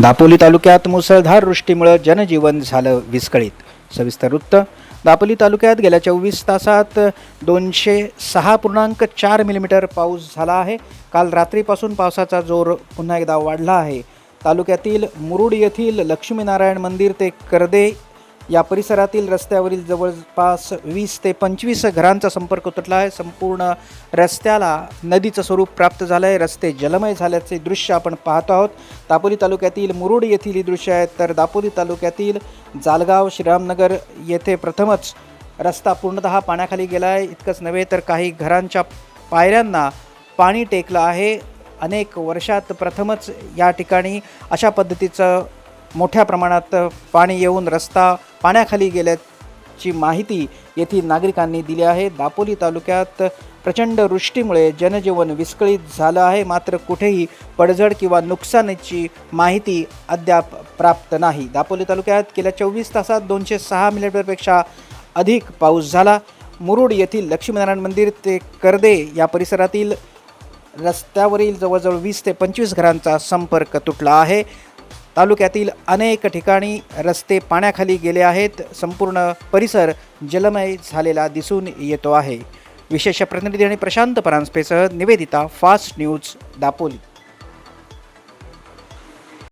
दापोली तालुक्यात मुसळधार वृष्टीमुळं जनजीवन झालं विस्कळीत. सविस्तर वृत्त दापोली तालुक्यात गेल्या चोवीस तासात दोनशे सहा पूर्णांक चार मिलीमीटर पाऊस झाला आहे. काल रात्रीपासून पावसाचा जोर पुन्हा एकदा वाढला आहे. तालुक्यातील मुरुड येथील लक्ष्मीनारायण मंदिर ते कर्दे या परिसरातील रस्त्यावरील जवळपास वीस ते पंचवीस घरांचा संपर्क तुटला आहे. संपूर्ण रस्त्याला नदीचं स्वरूप प्राप्त झालं आहे रस्ते जलमय झाल्याचे दृश्य आपण पाहतो आहोत. दापोली तालुक्यातील मुरुड येथील ही दृश्य आहेत तर दापोली तालुक्यातील जालगाव श्रीरामनगर येथे प्रथमच रस्ता पूर्णतः पाण्याखाली गेला आहे इतकंच नव्हे तर काही घरांच्या पायऱ्यांना पाणी टेकलं आहे. अनेक वर्षात प्रथमच या ठिकाणी अशा पद्धतीचं मोठ्या प्रमाणात पाणी येऊन रस्ता पाण्याखाली गेल्याची माहिती येथील नागरिकांनी दिली आहे. दापोली तालुक्यात प्रचंड वृष्टीमुळे जनजीवन विस्कळीत झालं आहे. मात्र कुठेही पडझड किंवा नुकसानीची माहिती अद्याप प्राप्त नाही. दापोली तालुक्यात गेल्या चोवीस तासात दोनशे सहा मिलीमीटरपेक्षा अधिक पाऊस झाला. मुरुड येथील लक्ष्मीनारायण मंदिर ते करदे या परिसरातील रस्त्यावरील जवळजवळ वीस ते पंचवीस घरांचा संपर्क तुटला आहे. तालुक्यातील अनेक ठिकाणी रस्ते पाण्याखाली गेले आहेत. संपूर्ण परिसर जलमय झालेला दिसून येतो आहे. विशेष प्रतिनिधी आणि प्रशांत परांजपेसह निवेदिता फास्ट न्यूज दापोली.